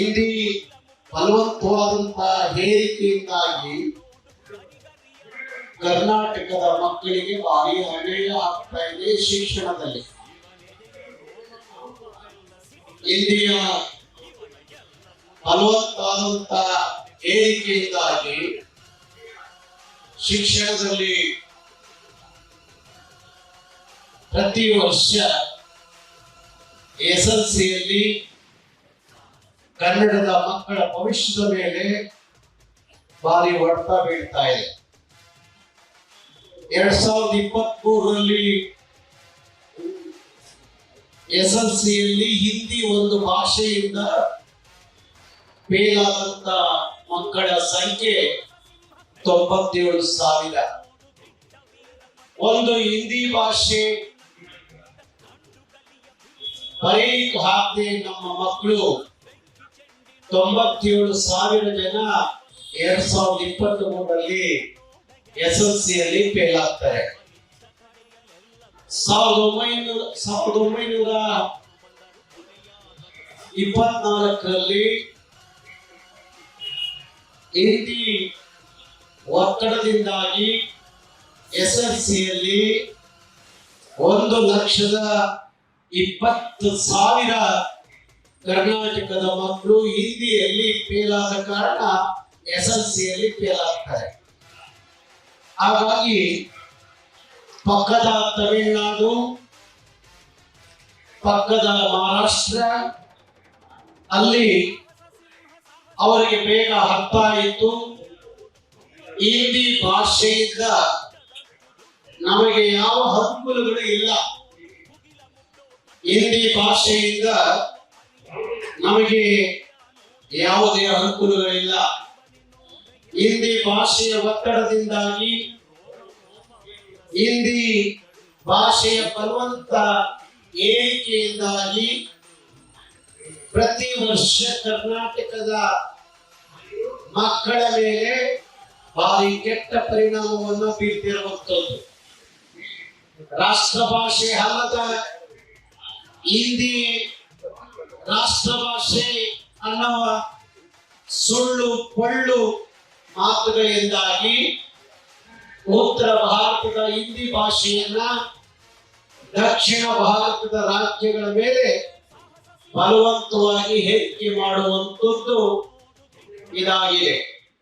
ಇಡೀ ಫಲವತ್ತಾದಂತ ಏರಿಕೆಯಿಂದಾಗಿ ಕರ್ನಾಟಕದ ಮಕ್ಕಳಿಗೆ ಭಾರಿ ಅನ್ಯಾಯ ಆಗ್ತಾ ಇದೆ ಶಿಕ್ಷಣದಲ್ಲಿ. ಇಂದಿಯ ಫಲವತ್ತಾದಂತ ಹೇರಿಕೆಯಿಂದಾಗಿ ಶಿಕ್ಷಣದಲ್ಲಿ ಪ್ರತಿ ವರ್ಷ ಎಸ್ ಎಲ್ ಸಿಯಲ್ಲಿ ಕನ್ನಡದ ಮಕ್ಕಳ ಭವಿಷ್ಯದ ಮೇಲೆ ಭಾರಿ ಹೊಡೆತ ಬೀಳ್ತಾ ಇದೆ. ಎರಡ್ ಸಾವಿರದ ಇಪ್ಪತ್ತ್ ಮೂರರಲ್ಲಿ ಎಸ್ ಎಲ್ ಸಿಯಲ್ಲಿ ಹಿಂದಿ ಒಂದು ಭಾಷೆಯಿಂದ ಮೇಲಾದಂತ ಮಕ್ಕಳ ಸಂಖ್ಯೆ ತೊಂಬತ್ತೇಳು ಸಾವಿರ. ಒಂದು ಹಿಂದಿ ಭಾಷೆ ಬರೀ ಹಾಕದೆ ನಮ್ಮ ಮಕ್ಕಳು ತೊಂಬತ್ತೇಳು ಸಾವಿರ ಜನ ಎರಡ್ ಸಾವಿರದ ಇಪ್ಪತ್ತ್ ಮೂರರಲ್ಲಿ ಎಸ್ ಎಲ್ ಸಿಯಲ್ಲಿ ಫೇಲ್ ಆಗ್ತಾರೆ. ಸಾವಿರದ ಒಂಬೈನೂರ ಸಾವಿರದ ಒಂಬೈನೂರ ಇಪ್ಪತ್ನಾಲ್ಕರಲ್ಲಿ ಹಿಂದಿ ಒತ್ತಡದಿಂದಾಗಿ ಎಸ್ ಎಲ್ ಸಿಯಲ್ಲಿ ಒಂದು ಲಕ್ಷದ ಇಪ್ಪತ್ತು ಸಾವಿರ ಕರ್ನಾಟಕದ ಮಕ್ಕಳು ಹಿಂದಿಯಲ್ಲಿ ಫೇಲ್ ಆದ ಕಾರಣ ಎಸ್ ಎಲ್ ಸಿಯಲ್ಲಿ ಫೇಲ್ ಆಗ್ತಾರೆ ಹಾಗಾಗಿ ಪಕ್ಕದ ತಮಿಳುನಾಡು, ಪಕ್ಕದ ಮಹಾರಾಷ್ಟ್ರ, ಅಲ್ಲಿ ಅವರಿಗೆ ಬೇಗ ಅರ್ಥ ಆಯಿತು ಹಿಂದಿ ಭಾಷೆಯಿಂದ ನಮಗೆ ಯಾವ ಹಕ್ಕುಗಳು ಇಲ್ಲ. ಹಿಂದಿ ಭಾಷೆಯಿಂದ ನಮಗೆ ಯಾವುದೇ ಅನುಕೂಲಗಳಿಲ್ಲ. ಹಿಂದಿ ಭಾಷೆಯ ಒತ್ತಡದಿಂದಾಗಿ ಹಿಂದಿ ಭಾಷೆಯ ಬಲವಂತ ಏರಿಕೆಯಿಂದಾಗಿ ಪ್ರತಿ ವರ್ಷ ಕರ್ನಾಟಕದ ಮಕ್ಕಳ ಮೇಲೆ ಭಾರಿ ಕೆಟ್ಟ ಪರಿಣಾಮವನ್ನು ಬೀರ್ತಿರುವಂಥದ್ದು ರಾಷ್ಟ್ರ ಭಾಷೆ ಅಲ್ಲದ ಹಿಂದಿ ರಾಷ್ಟ್ರ ಭಾಷೆ ಅನ್ನುವ ಸುಳ್ಳು, ಪೊಳ್ಳು ಮಾತುಗಳಿಂದಾಗಿ ಉತ್ತರ ಭಾರತದ ಹಿಂದಿ ಭಾಷೆಯನ್ನ ದಕ್ಷಿಣ ಭಾರತದ ರಾಜ್ಯಗಳ ಮೇಲೆ ಬಲವಂತವಾಗಿ ಹೇರಿಕೆ ಮಾಡುವಂಥದ್ದು ಇದಾಗಿದೆ.